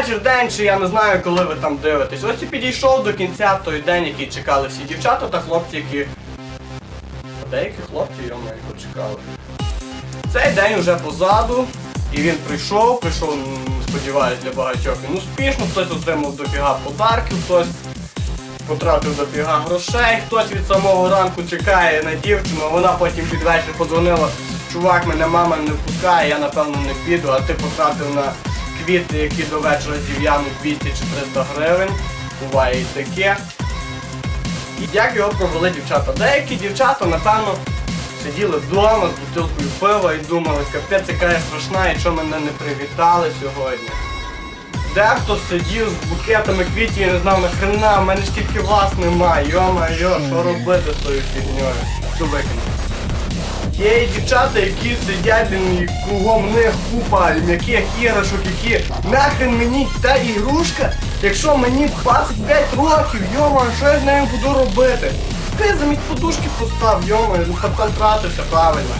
вечір, день, чи я не знаю, коли ви там дивитесь. Ось і підійшов до кінця той день, який чекали всі дівчата та хлопці, які. Деякі хлопці йому його чекали. Цей день уже позаду, і він прийшов, прийшов, сподіваюсь, для багатьох він успішно, хтось отримав дофіга подарків, хтось потратив дофіга грошей, хтось від самого ранку чекає на дівчину, вона потім під вечір подзвонила, чувак, мене мама не впускає, я напевно не піду, а ти потратив на квіти, які до вечора зів'януть 200 чи 300 гривень. Буває і таке. І як його провели дівчата? Деякі дівчата, напевно, сиділи вдома з бутилкою пива і думали, капець, яка я страшна, і що мене не привітали сьогодні. Дехто сидів з букетами квітів і не знав нахрена, в мене ж тільки вас немає, йо-майо, що робити з тою фігньою? Що викинути? Є і дівчата, які сидять кругом них купа м'яких іграшок, які нахрен мені та ігрушка, якщо мені 25 років, йома, що я з нею буду робити? Ти замість подушки постав, йома, ну тратився правильно.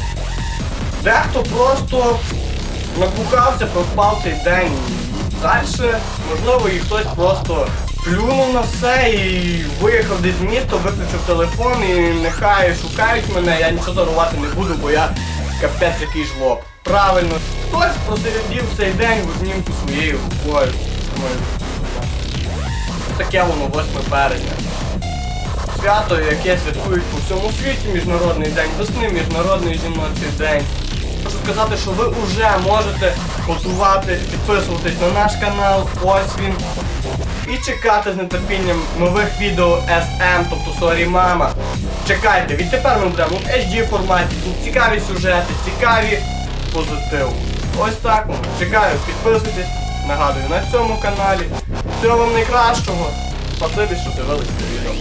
Дехто просто набухався, проспав цей день. Далі, можливо, і хтось просто плюнув на все і виїхав десь з міста, виключив телефон і нехай шукають мене, я нічого дарувати не буду, бо я капець який жлоб. Правильно, хтось просидів цей день в обнімку своєю рукою. Таке воно 8 березня. Свято, яке святкують по всьому світі, Міжнародний день весни, Міжнародний жіночий день. Хочу сказати, що ви вже можете готувати, підписуватись на наш канал, ось він. І чекати з нетерпінням нових відео SM, тобто Sorry Mama. Чекайте, відтепер ми будемо в HD форматі, тут цікаві сюжети, цікаві позитив. Ось так. Чекаю, підписуйтесь. Нагадую, на цьому каналі. Всього вам найкращого. Спасибі, що дивились це відео.